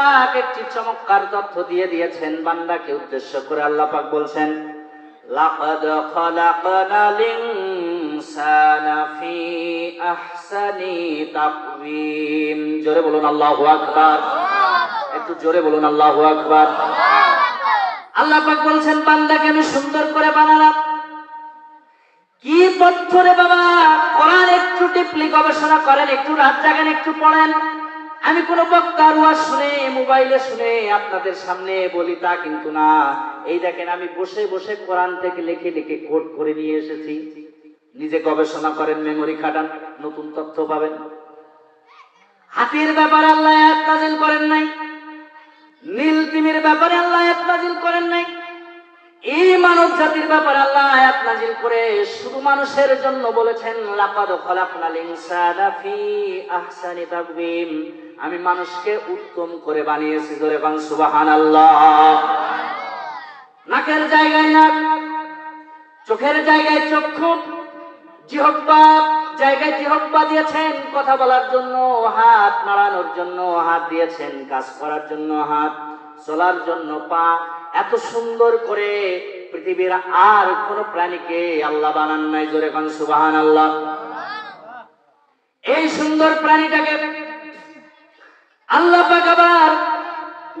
পাক একটি চমৎকার তথ্য দিয়ে দিয়েছেন, বান্দাকে উদ্দেশ্য করে আল্লাহ পাক বলছেন, লাকাদ খালাকনাল ইনসানা ফি আহসানি তাকওয়িম। জোরে বলুন, আল্লাহু আকবার। একটু জোরে বলুন, আল্লাহু আকবার। আল্লাহ পাক বলছেন, বান্দাকে আমি সুন্দর করে বানালাম। কি তথ্য রে বাবা? কোরআন একটু টিপলি, গবেষণা করেন, একটু রাত জাগেন, একটু পড়েন। আমি কোন বক্তার শুনে, মোবাইলে শুনে আপনাদের সামনে বলি তা কিন্তু না। এই দেখেন, আমি বসে বসে কোরআন থেকে লিখে লিখে কোট করে নিয়ে এসেছি। নিজে গবেষণা করেন, মেমরি খাটান, নতুন তথ্য পাবেন। হাতির ব্যাপারে আল্লাহ নাজিল করেন নাই। নীল তিমির ব্যাপারে আল্লাহ নাজিল করেন নাই। এই মানব জাতির ব্যাপারে আল্লাহ আয়াত নাজিল করে শুধু মানুষের জন্য বলেছেন, লাকাদ খলাকনাল ইনসানা ফি আহসানি তাকওয়িম। আমি মানুষকে উত্তম করে বানিয়েছি ধরে বান সুবহানাল্লাহ। নাকের জায়গায় নাক, চোখের জায়গায় চক্ষু জিহব্বা জায়গায় জিহব্বা দিয়েছেন কথা বলার জন্য, হাত নাড়ানোর জন্য, হাত দিয়েছেন কাজ করার জন্য, হাত চলার জন্য, পা এত সুন্দর করে পৃথিবীর আর কোন প্রাণীকে আল্লাহ বানান নাই, জোরে কান সুবাহান আল্লাহ এই সুন্দর প্রাণীটাকে আল্লাহ পাক আবার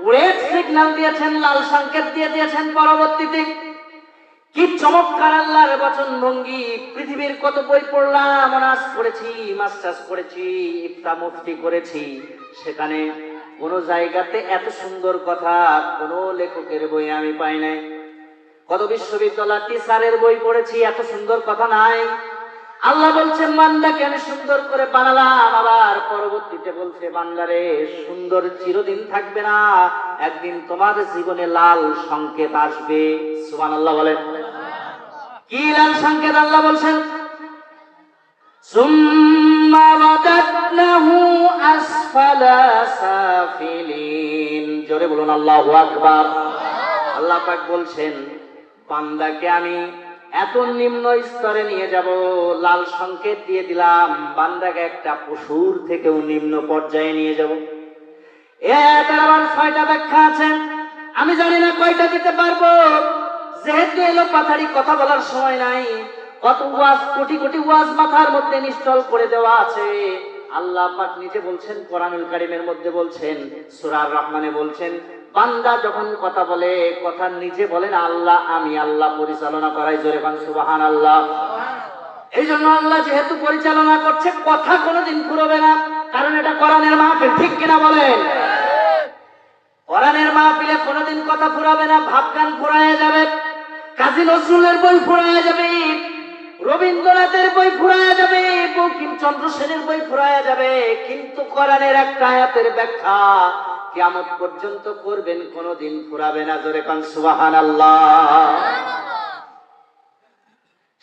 ওয়েট সিগন্যাল দিয়েছেন, লাল সংকেত দিয়ে দিয়েছেন পরবর্তীতে। কি চমৎকার আল্লাহর বচন ভঙ্গি, পৃথিবীর কত বই পড়লাম, অনার্স করেছি মাস্টার্স করেছি ইফতা মুফতি করেছি। সেখানে কোন জায়গাতে এত সুন্দর কথা কোন লেখকের বই আমি পাই নাই। কত বিশ্ববিদ্যালয় টিচারের বই পড়েছি, এত সুন্দর কথা নাই। আল্লাহ বলছে, মান্দাকে আমি সুন্দর করে বানালাম। আবার পরবর্তীতে বলছে বান্দারে সুন্দর চিরদিন থাকবে না। একদিন তোমার জীবনে লাল সংকেত আসবে। সুমান আল্লাহ বলেন। কি লাল সংকেত আল্লাহ বলছেন? জোরে বলুন, আল্লাহ আকবার। আল্লাহ পাক বলছেন, বান্দাকে আমি এত নিম্ন স্তরে নিয়ে যাব, লাল সংকেত দিয়ে দিলাম, বান্দাকে একটা পশুর থেকেও নিম্ন পর্যায়ে নিয়ে যাব। আবার ছয়টা ব্যাখ্যা আছে। আমি জানি না কয়টা দিতে পারব। যেহেতু এলো পাথারি কথা বলার সময় নাই, কত ওয়াজ, কোটি কোটি ওয়াজ মাথার মধ্যে ইনস্টল করে দেওয়া আছে। আল্লাহ পাক নিজে বলছেন, কোরআনুল কারিমের মধ্যে বলছেন সুরার রহমানে বলছেন বান্দা যখন কথা বলে কথা নিজে বলেন আল্লাহ আমি আল্লাহ পরিচালনা করাই জোরে সুবাহান আল্লাহ এই জন্য আল্লাহ যেহেতু পরিচালনা করছে কথা কোনোদিন ফুরবে না কারণ এটা কোরআনের মাহফিল ঠিক কিনা বলেন? কোরআনের মাহফিলে কোনোদিন কথা ফুরাবে না ভাবগান ফুরায় যাবে কাজী নজরুলের বই ফুরায় যাবে রবীন্দ্রনাথের বই ফুরায় যাবে বঙ্কিমচন্দ্র সেনের বই ফুরায় যাবে কিন্তু কোরআনের একটা আয়াতের ব্যাখ্যা কিয়ামত পর্যন্ত করবেন, কোনোদিন ফুরাবে না। জোরে কান সুবাহান আল্লাহ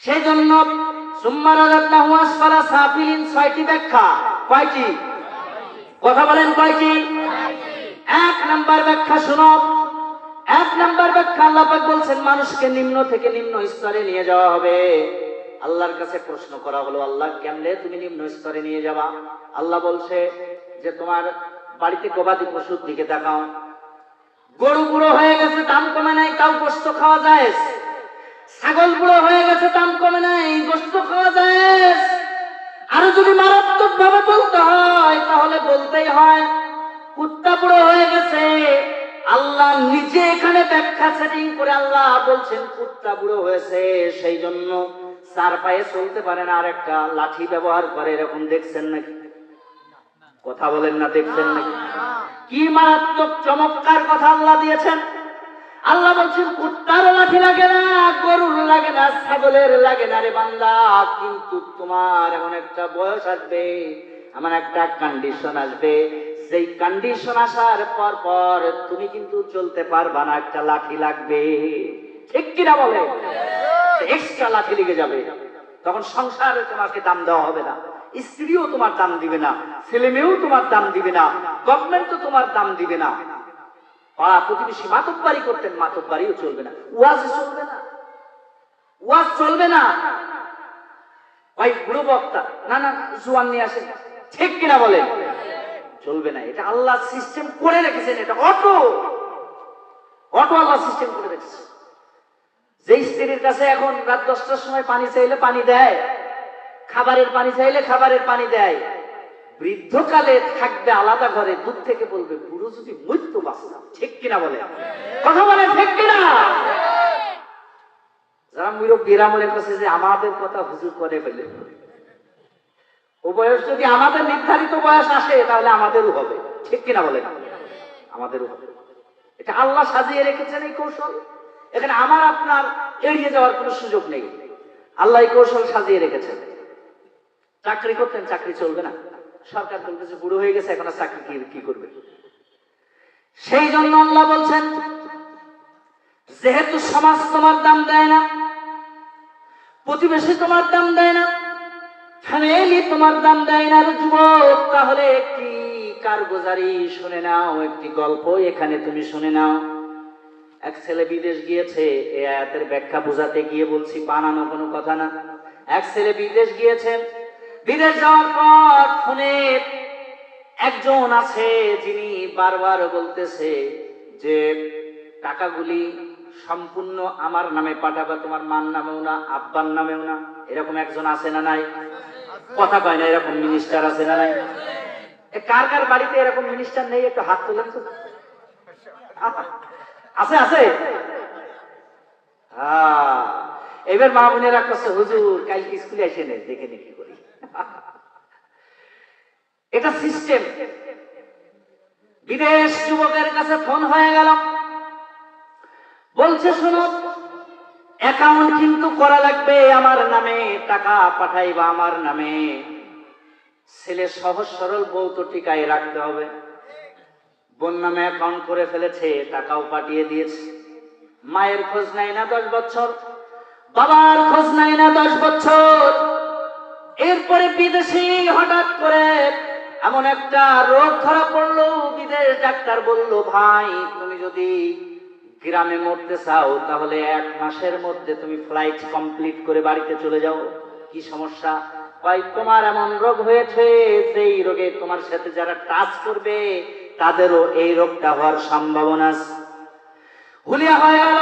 সেই জন্য আসফালা সাফিলিন ছয়টি ব্যাখ্যা। কয়টি? কথা বলেন, কয়টি? এক নাম্বার ব্যাখ্যা শুনো। এক নাম্বার ব্যাখ্যা আল্লাহ পাক বলছেন, মানুষকে নিম্ন থেকে নিম্ন স্তরে নিয়ে যাওয়া হবে। আল্লাহর কাছে প্রশ্ন করা হলো, আল্লাহ কেমনে তুমি নিম্ন স্তরে নিয়ে যাবা? আল্লাহ বলছে যে তোমার বাড়িতে গবাদি পশুর দিকে তাকাও। গরু বুড়ো হয়ে গেছে, দাম কমে নাই, তাও গোস্ত খাওয়া যায় ছাগল বুড়ো হয়ে গেছে, দাম কমে নাই, গোস্ত খাওয়া যায় আরও যদি মারাত্মক ভাবে বলতে হয়, তাহলে বলতেই হয়, কুত্তা বুড়ো হয়ে গেছে। আল্লাহ নিজে এখানে ব্যাখ্যা সেটিং করে আল্লাহ বলছেন, কুত্তা বুড়ো হয়েছে, সেই জন্য চার পায়ে চলতে পারে না আর একটা লাঠি ব্যবহার করে, এরকম দেখছেন নাকি? কথা বলেন না দেখছেন নাকি? কি মারাত্মক চমৎকার কথা আল্লাহ দিয়েছেন। আল্লাহ বলছেন কুত্তার লাঠি লাগে না গরুর লাগে না ছাগলের লাগে না রে বান্দা কিন্তু তোমার এমন একটা বয়স আসবে এমন একটা কন্ডিশন আসবে। সেই কন্ডিশন আসার পর পর তুমি কিন্তু চলতে পারবা না একটা লাঠি লাগবে। ঠিক কিনা বলে? এক্সট্রা লাঠি লেগে যাবে। তখন সংসারে তোমাকে দাম দেওয়া হবে না। স্ত্রীও তোমার দাম দিবে না, ছেলে মেয়েও তোমার দাম দিবে না গভর্নমেন্টও তোমার দাম দিবে না। পাড়া প্রতিবেশী মাতব্বারি করতেন, মাতব্বারিও চলবে না। ওয়াজ চলবে না। ওয়াজ চলবে না। ভাই, বুড়ো বক্তা, না না, জোয়ান নিয়ে আসেন। ঠিক কিনা বলে চলবে না। এটা আল্লাহ সিস্টেম করে রেখেছেন, এটা অটো। অটো আল্লাহ সিস্টেম করে রেখেছে। যে স্ত্রীর কাছে এখন রাত দশটার সময় পানি চাইলে পানি দেয় খাবারের পানি চাইলে খাবারের পানি দেয়। বৃদ্ধকালে থাকবে আলাদা ঘরে, দূর থেকে বলবে, বুড়ো যদি মৃত্যু বাঁচতাম, ঠিক কিনা বলে? কথা বলে, ঠিক কিনা? যারা মুরব্বীরা মনে করছে যে আমাদের কথা হুজুর করে ফেলে। ও বয়স যদি আমাদের নির্ধারিত বয়স আসে, তাহলে আমাদেরও হবে। ঠিক কিনা বলেন আমাদেরও হবে। এটা আল্লাহ সাজিয়ে রেখেছেন এই কৌশল। এখানে আমার, আপনার এড়িয়ে যাওয়ার কোনো সুযোগ নেই। আল্লাহ এই কৌশল সাজিয়ে রেখেছেন। চাকরি করতেন, চাকরি চলবে না। সরকার বলতেছে, বুড়ো হয়ে গেছে, এখন আর চাকরি কি করবে? সেই জন্য আল্লাহ বলছেন, যেহেতু সমাজ তোমার দাম দেয় না, প্রতিবেশী তোমার দাম দেয় না, ফ্যামিলি তোমার দাম দেয় না যুবক, তাহলে একটি কারগুজারি শুনে নাও, একটি গল্প এখানে তুমি শুনে নাও। এক ছেলে বিদেশ গিয়েছে, এ আয়াতের ব্যাখ্যা বোঝাতে গিয়ে বলছি, বানানো কোনো কথা না। এক ছেলে বিদেশ গিয়েছে বিদেশ যাওয়ার পর ফোনে একজন আছে যিনি বারবার বলতেছে যে, টাকাগুলি সম্পূর্ণ আমার নামে পাঠাবা, তোমার মার নামেও না, আব্বার নামেও না। এরকম একজন আছে না নাই? কথা কয় না, এরকম মিনিস্টার আছে না নাই? কার কার বাড়িতে এরকম মিনিস্টার নেই? একটু হাত তুলেন তো। আছে আছে? এবার মা বোনেরা কাছে হুজুর, কালকে স্কুলে এসে নেই দেখে দেখি করি। এটা সিস্টেম। বিদেশ যুবকের কাছে ফোন হয়ে গেল। বলছে, শোনো অ্যাকাউন্ট কিন্তু করা লাগবে আমার নামে, টাকা পাঠাইবা আমার নামে। ছেলে সহজ সরল বউ তো টিকায় রাখতে হবে। বোন নামে অ্যাকাউন্ট করে ফেলেছে, টাকাও পাঠিয়ে দিয়েছে। মায়ের খোঁজ নাই না দশ বছর, বাবার খোঁজ নাই না দশ বছর। এরপরে বিদেশি হঠাৎ করে এমন একটা রোগ ধরা পড়ল, বিদেশ ডাক্তার বলল, ভাই, তুমি যদি গ্রামে মরতে চাও, তাহলে এক মাসের মধ্যে তুমি ফ্লাইট কমপ্লিট করে বাড়িতে চলে যাও। কি সমস্যা? ভাই তোমার এমন রোগ হয়েছে সেই রোগে তোমার সাথে যারা টাচ করবে, তাদেরও এই রোগটা হওয়ার সম্ভাবনা হুলিয়া হয়ে গেল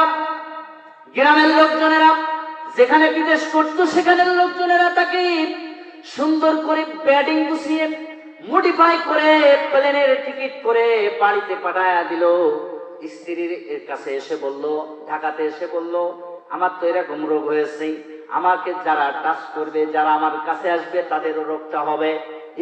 গ্রামের লোকজনেরা, যেখানে বিদেশ করতো, সেখানের লোকজনেরা তাকে সুন্দর করে ব্যাডিং গুছিয়ে মডিফাই করে প্লেনের টিকিট করে বাড়িতে পাঠায়া দিল। স্ত্রীর কাছে এসে বলল, ঢাকাতে এসে বলল, আমার তো এরকম রোগ হয়েছে। আমাকে যারা টাচ করবে, যারা আমার কাছে আসবে, তাদেরও রোগটা হবে।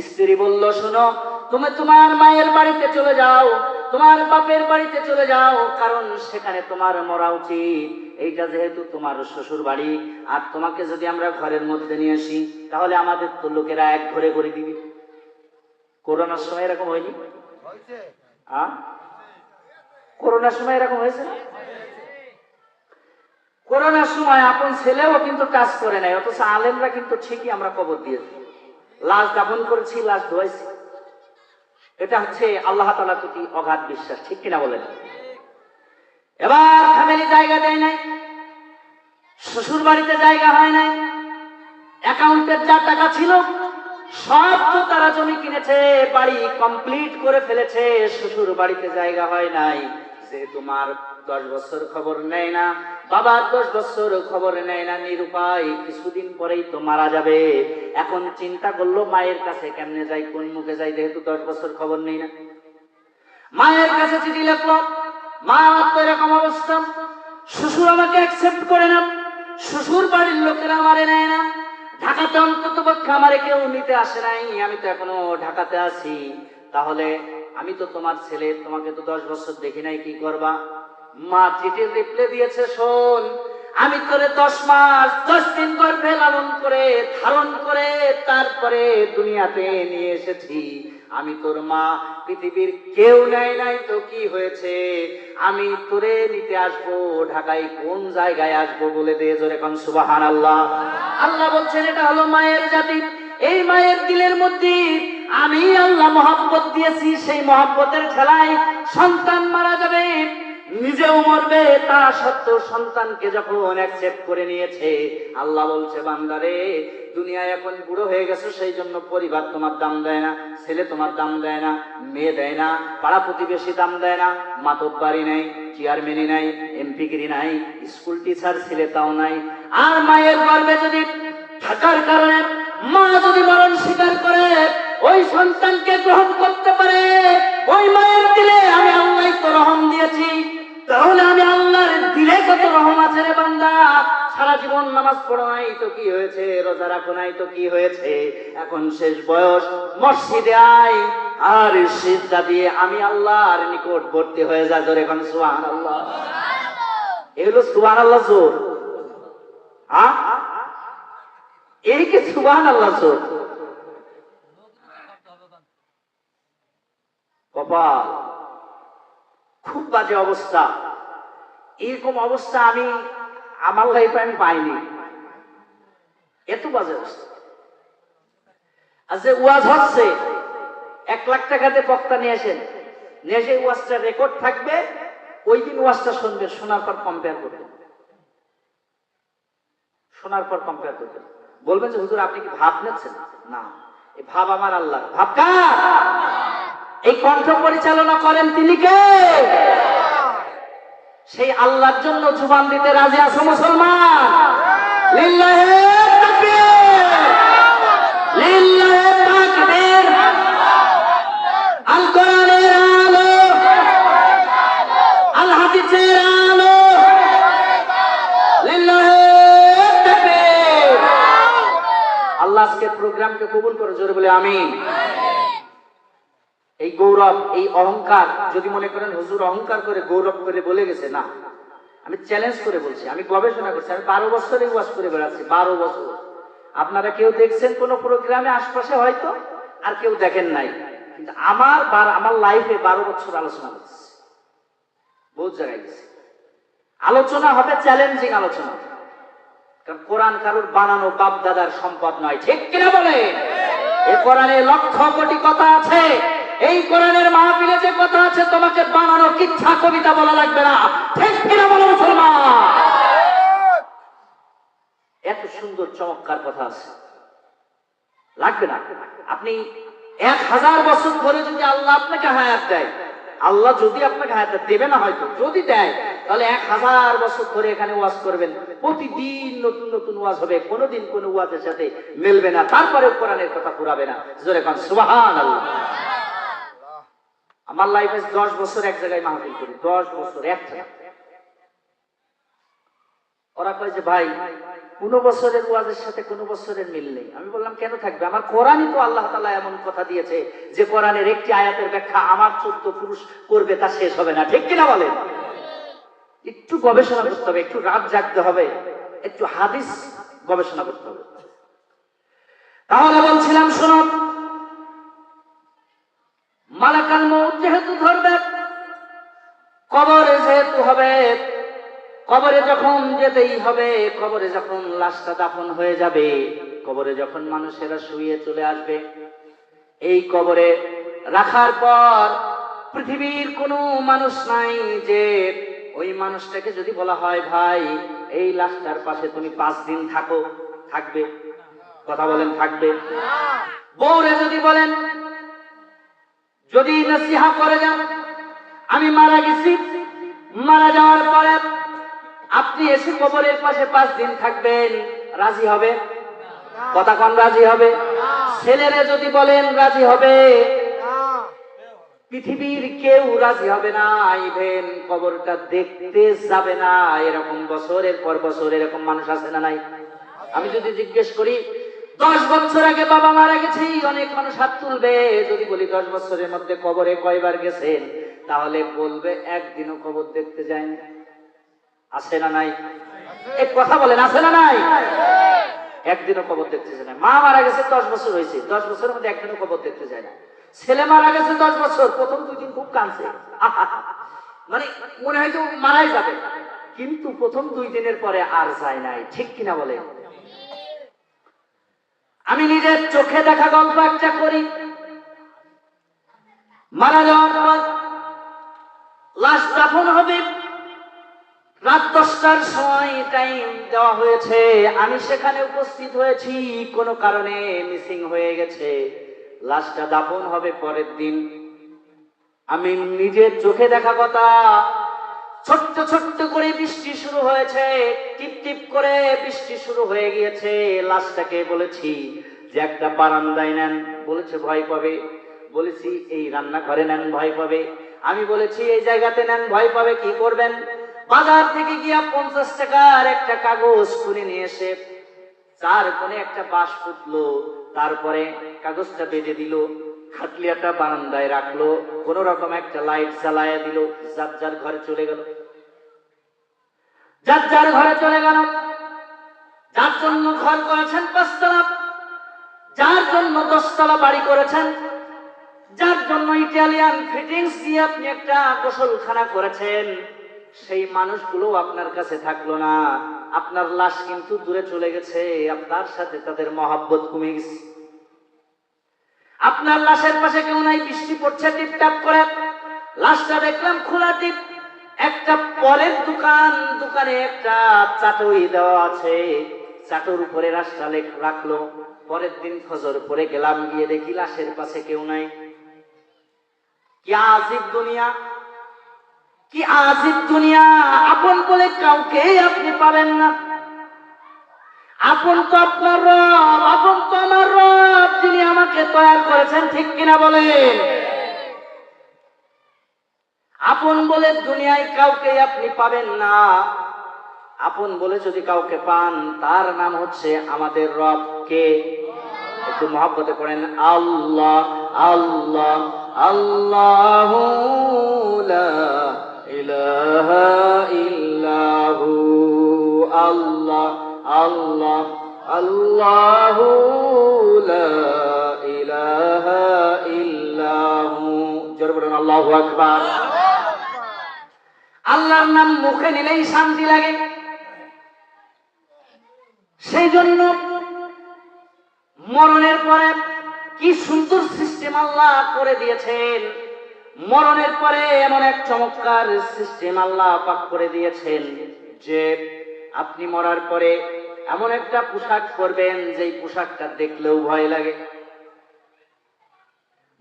স্ত্রী বলল, শোনো, তুমি তোমার মায়ের বাড়িতে চলে যাও। তোমার বাপের বাড়িতে চলে যাও, কারণ সেখানে তোমার মরা উচিত। এইটা যেহেতু তোমার শ্বশুর বাড়ি আর তোমাকে যদি আমরা ঘরের মধ্যে নিয়ে আসি তাহলে আমাদের তো লোকেরা এক ঘরে করে দিবি। করোনার সময় এরকম হয়নি? করোনার সময় এরকম হয়েছে করোনার সময় আপন ছেলেও কিন্তু কাজ করে নাই অথচ আলেমরা কিন্তু ঠিকই আমরা কবর দিয়েছি। লাশ দাফন করেছি লাশ ধোয়াইছি। এটা হচ্ছে আল্লাহ তালার প্রতি অগাধ বিশ্বাস ঠিক কিনা বলেন? এবার ফ্যামিলি জায়গা দেয় নাই শ্বশুর বাড়িতে জায়গা হয় নাই অ্যাকাউন্টের যা টাকা ছিল, সব তো তারা জমি কিনেছে, বাড়ি কমপ্লিট করে ফেলেছে শ্বশুর বাড়িতে জায়গা হয় নাই। যেহেতু মার দশ বছর খবর নেয় না, বাবার দশ বছর খবর নেয় না, নিরুপায়, কিছুদিন পরেই তো মারা যাবে। এখন চিন্তা করল, মায়ের কাছে কেমনে যাই, কোন মুখে যাই, যেহেতু দশ বছর খবর নেই না। মায়ের কাছে চিঠি লিখলো মা এরকম অবস্থা। শ্বশুর আমাকে অ্যাকসেপ্ট করে না। শ্বশুর বাড়ির লোকেরা আমারে নেয় না। ঢাকাতে অন্তত পক্ষে আমারে কেউ নিতে আসে নাই। আমি তো এখনও ঢাকাতে আছি। তাহলে আমি তো তোমার ছেলে, তোমাকে তো দশ বছর দেখি নাই, কি করবা? মা চিঠির রিপ্লে দিয়েছে, শোন, আমি তোরে দশ মাস, দশ দিন গর্ভে লালন করে, ধারণ করে, তারপরে দুনিয়াতে নিয়ে এসেছি। আমি তোর মা, পৃথিবীর কেউ নেয় নাই তো কি হয়েছে? আমি তোরে নিতে আসব, ঢাকায় কোন জায়গায় আসব বলে দে জোরে কন সুবাহান আল্লাহ আল্লাহ বলছেন, এটা হলো মায়ের জাতি। এই মায়ের দিলের মধ্যে আমি আল্লাহ মহাব্বত দিয়েছি, সেই মহাব্বতের ঠেলায় সন্তান মারা যাবে, নিজেও মরবে তা সত্ত্বেও সন্তানকে যখন অ্যাকসেপ্ট করে নিয়েছে, আল্লাহ বলছে, বান্দারে দুনিয়ায় এখন বুড়ো হয়ে গেছো, সেই জন্য পরিবার তোমার দাম দেয় না, ছেলে তোমার দাম দেয় না, মেয়ে দেয় না, পাড়া প্রতিবেশী দাম দেয় না মাতব বাড়ি নাই, চেয়ারম্যানই নাই এমপিগিরি নাই, স্কুল টিচার ছেলে তাও নাই। আর মায়ের গর্বে যদি থাকার কারণে মা যদি মরণ স্বীকার করে, ওই সন্তানকে গ্রহণ করতে পারে, ওই মায়ের দিলে আমি আল্লাহ তো রহম দিয়েছি। তাহলে আমি আল্লাহর দিলে কত রহম আছে রে বান্দা? সারা জীবন নামাজ পড়ো নাই তো কি হয়েছে? রোজা রাখো নাই তো কি হয়েছে? এখন শেষ বয়স মসজিদে আয়। আর সিদ্ধা দিয়ে আমি আল্লাহর নিকটবর্তী হয়ে যা। জোরে এখন সুহান আল্লাহ এগুলো সুহান আল্লাহ জোর। হ্যাঁ এই কি সুহান আল্লাহ জোর? কপাল। খুব বাজে অবস্থা। এরকম অবস্থা আমি আমার লাইফে আমি পাইনি। এত বাজে অবস্থা। আর যে ওয়াজ হচ্ছে, এক লাখ টাকাতে বক্তা নিয়ে আসেন। নিয়ে এসে ওয়াজটা রেকর্ড থাকবে, ওই দিন ওয়াজটা শুনবে শোনার পর কম্পেয়ার করবেন। শোনার পর কম্পেয়ার করবেন। বলবেন যে, হুজুর, আপনি কি ভাব নিচ্ছেন? না। এই ভাব আমার আল্লাহ ভাব কার? এই কণ্ঠ পরিচালনা করেন তিনি কে? সেই আল্লাহর জন্য জুবান দিতে রাজি আছো মুসলমান? আল্লাহ প্রোগ্রামকে কবুল করে, জোরে বলে এই গৌরব, এই অহংকার, যদি মনে করেন হুজুর অহংকার করে গৌরব করে বলে গেছে, না। আমি চ্যালেঞ্জ করে বলছি, আমি গবেষণা করছি, আমি বারো বছরে ওয়াজ করে বেড়াচ্ছি, বারো বছর। আপনারা কেউ দেখছেন কোন প্রোগ্রামে আশপাশে হয়তো, আর কেউ দেখেন নাই। কিন্তু আমার আমার লাইফে বারো বছর আলোচনা করছি বহুত জায়গায় গেছি। আলোচনা হবে চ্যালেঞ্জিং আলোচনা কারণ কোরআন কারুর বানানো বাপ দাদার সম্পদ নয়, ঠিক কিনা বলে এ কোরআনে লক্ষ কোটি কথা আছে। এই কোরআনের মাহফিলে যে কথা আছে, তোমাকে বানানো কিচ্ছা কবিতা বলা লাগবে না। ঠিক কিনা বলো মুসলমান? এত সুন্দর, চমৎকার কথা আছে। লাগবে না। আপনি এক হাজার বছর ধরে যদি আল্লাহ আপনাকে হায়াত দেয়, আল্লাহ যদি আপনাকে হায়াত দেবে না হয়তো। যদি দেয়, তাহলে এক হাজার বছর ধরে এখানে ওয়াজ করবেন। প্রতিদিন নতুন নতুন ওয়াজ হবে। কোনোদিন কোনো ওয়াজের সাথে মিলবে না। তারপরে কোরআনের কথা পুরাবে না। জোরে কান সুবাহান আল্লাহ আমার লাইফে দশ বছর এক জায়গায় মাহফিল করি, দশ বছর একটা ওরা কয় যে, ভাই, কোন বছরের ওয়াজের সাথে কোন বছরের মিল নেই। আমি বললাম, কেন থাকবে? আমার কোরআনই তো আল্লাহ তালা এমন কথা দিয়েছে যে, কোরআনের একটি আয়াতের ব্যাখ্যা আমার চোদ্দ পুরুষ করবে, তা শেষ হবে না। ঠিক কিনা বলেন? একটু গবেষণা করতে হবে, একটু রাত জাগতে হবে, একটু হাদিস গবেষণা করতে হবে। তাহলে বলছিলাম, শোনো মালাকাল মৌত যেহেতু ধরবে, কবরে যেহেতু হবে, কবরে যখন যেতেই হবে, কবরে যখন লাশটা দাফন হয়ে যাবে, কবরে যখন মানুষেরা শুয়ে চলে আসবে, এই কবরে রাখার পর পৃথিবীর কোনো মানুষ নাই যে ওই মানুষটাকে যদি বলা হয়, ভাই, এই লাশটার পাশে তুমি পাঁচ দিন থাকো, থাকবে। কথা বলেন, থাকবে। বউরে যদি বলেন যদি নসিহা করে যান, আমি মারা গেছি। মারা যাওয়ার পরে আপনি এসে কবরের পাশে পাঁচ দিন থাকবেন, রাজি হবে? কথা কন, রাজি হবে? ছেলেরে যদি বলেন রাজি হবে, পৃথিবীর কেউ রাজি হবে না, ইভেন কবরটা দেখতে যাবে না। এরকম বছরের পর বছর এরকম মানুষ আছে না নাই? আমি যদি জিজ্ঞেস করি দশ বছর আগে বাবা মারা গেছে, অনেক মানুষ হাত তুলবে। যদি বলি দশ বছরের মধ্যে কবরে কয়বার গেছেন, তাহলে বলবে, একদিনও কবর দেখতে যায়নি। আছে না নাই? এক কথা বলেন, আছে না নাই? একদিনও কবর দেখতে যায় না। মা মারা গেছে, দশ বছর হয়েছে। দশ বছরের মধ্যে একদিনও কবর দেখতে যায় না। ছেলে মারা গেছে দশ বছর, প্রথম দুই দিন খুব কাঁদছে। মানে মনে হয় যে মারাই যাবে। কিন্তু প্রথম দুই দিনের পরে আর যায় নাই। ঠিক কিনা বলে আমি নিজের চোখে দেখা গল্প একটা করি। মারা যাওয়ার পর লাশ দাফন হবে। রাত দশটার সময় টাইম দেওয়া হয়েছে। আমি সেখানে উপস্থিত হয়েছি। কোনো কারণে মিসিং হয়ে গেছে। লাশটা দাফন হবে পরের দিন। আমি নিজের চোখে দেখা কথা ছোট্ট ছোট্ট করে বৃষ্টি শুরু হয়েছে। টিপ টিপ করে বৃষ্টি শুরু হয়ে গিয়েছে। লাশটাকে বলেছি যে একটা বারান্দায় নেন। বলেছে, ভয় পাবে। বলেছি, এই রান্নাঘরে নেন, ভয় পাবে। আমি বলেছি, এই জায়গাতে নেন, ভয় পাবে। কি করবেন? বাজার থেকে গিয়া পঞ্চাশ টাকার একটা কাগজ খুলে নিয়ে এসে চার কোণে একটা বাঁশ ফুটলো। তারপরে কাগজটা বেঁধে দিল। খাটলিয়াটা বারান্দায় রাখল কোন রকম একটা লাইট জ্বালায়া দিল যার যার ঘরে চলে গেল। যার যার ঘরে চলে গেল। যার জন্য ঘর করেছেন পাঁচতলা, যার জন্য দশতলা বাড়ি করেছেন, যার জন্য ইটালিয়ান ফিটিংস দিয়ে আপনি একটা গোসলখানা করেছেন, সেই মানুষগুলো আপনার কাছে থাকল না। আপনার লাশ কিন্তু দূরে চলে গেছে, আপনার সাথে তাদের মহাব্বত কমে গেছে। আপনার লাশের পাশে কেউ নাই, বৃষ্টি পড়ছে টিপটাপ করে। লাশটা দেখলাম খোলা টিপ। একটা পরের দোকান, দোকানে একটা চাটুই দেওয়া আছে। চাটুর উপরে লাশটা রাখল। পরের দিন ফজর পরে গেলাম, গিয়ে দেখি লাশের পাশে কেউ নাই। কি আজিব দুনিয়া! কি আজিব দুনিয়া! আপন বলে কাউকে আপনি পাবেন না। আপন তো আপনার রব আপন তো আমার রব, যিনি আমাকে তৈরি করেছেন, ঠিক কিনা বলেন? আপন বলে দুনিয়ায় কাউকে আপনি পাবেন না। আপন বলে যদি কাউকে পান, তার নাম হচ্ছে আমাদের রব কে? একটু মহাব্বতে পড়েন, আল্লাহ আল্লাহ আল্লাহ ইলাহা ইল্লাহু, আল্লাহ। আল্লাহ আল্লাহ আল্লাহু আল্লাহর নাম মুখে নিলেই শান্তি লাগে। সেই জন্য মরণের পরে কি সুন্দর সিস্টেম আল্লাহ করে দিয়েছেন। মরণের পরে এমন এক চমৎকার সিস্টেম আল্লাহ পাক করে দিয়েছেন যে, আপনি মরার পরে এমন একটা পোশাক পরবেন যেই পোশাকটা দেখলেও ভয় লাগে।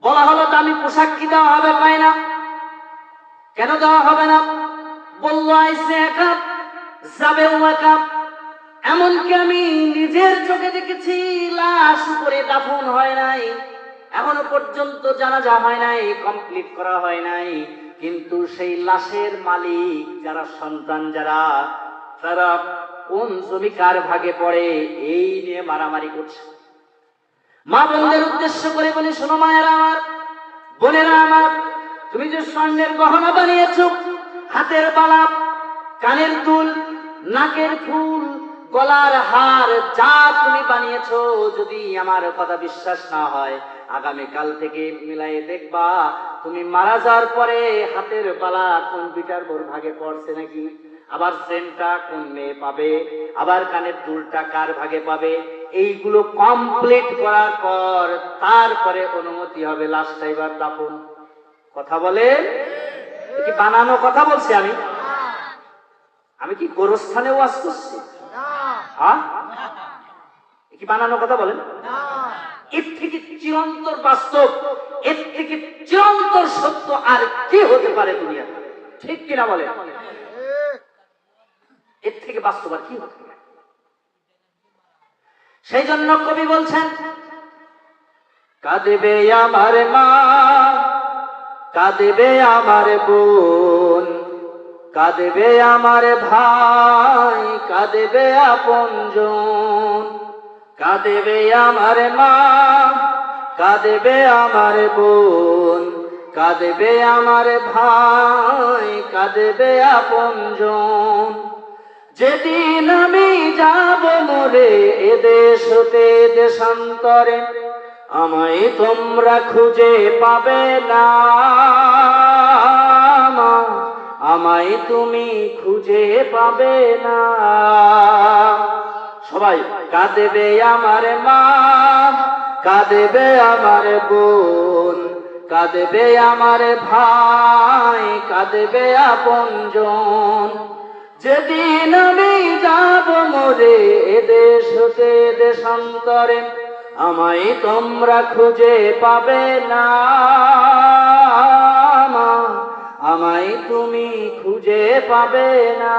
বলা হলো দামি পোশাক কি দেওয়া হবে পায় না কেন দেওয়া হবে না? বলল আইসে একা যাবেও একা এমনকি আমি নিজের চোখে দেখেছি, লাশ উপরে দাফন হয় নাই। এখনও পর্যন্ত জানাজা হয় নাই, কমপ্লিট করা হয় নাই। কিন্তু সেই লাশের মালিক, যারা সন্তান যারা, তারা কোন জমি কার ভাগে পড়ে, এই নিয়ে মারামারি করছে। মা বোনদের উদ্দেশ্য করে বলি, শোনো মায়েরা আমার, বোনেরা আমার, তুমি যে স্বর্ণের গহনা বানিয়েছ, হাতের বালা, কানের দুল, নাকের ফুল, গলার হার, যা তুমি বানিয়েছ, যদি আমার কথা বিশ্বাস না হয়, আগামী কাল থেকে মিলাই দেখবা, তুমি মারা যাওয়ার পরে হাতের বালা কম্পিউটার বোর ভাগে পড়ছে নাকি? আবার সেন্টটা কোন মেয়ে পাবে আবার কানের দুলটা কার ভাগে পাবে। এইগুলো কমপ্লিট করার পর তারপরে অনুমতি হবে লাস্ট এবার দাফন। কথা বলে? কি বানানো কথা বলছি আমি? আমি কি গোরস্থানে ওয়াজ করছি? হ্যাঁ? কি বানানো কথা বলেন? এর থেকে চিরন্তর বাস্তব এর থেকে চিরন্তর সত্য আর কি হতে পারে দুনিয়া ঠিক কিনা বলে এর থেকে বাস্তব আর কি হতে পারে সেই জন্য কবি বলছেন, কাঁদবে আমার মা, কাঁদবে আমার বোন, কাঁদবে আমার ভাই, কাঁদবে আপনজন, কাঁদবে আমার মা, কাঁদবে আমার বোন, কাঁদবে আমার ভাই, কাঁদবে আপনজন। যেদিন আমি যাব মরে এদেশ হতে দেশান্তরে, আমায় তোমরা খুঁজে পাবে না। আমায় তুমি খুঁজে পাবে না। সবাই, কাঁদেবে আমার মা, কাঁদেবে আমার বোন, কাঁদেবে আমার ভাই, কাঁদেবে আপনজন। যেদিন আমি যাব মরে এদেশ হতে দেশান্তরে আমায় তোমরা খুঁজে পাবে না। আমায় তুমি খুঁজে পাবে না।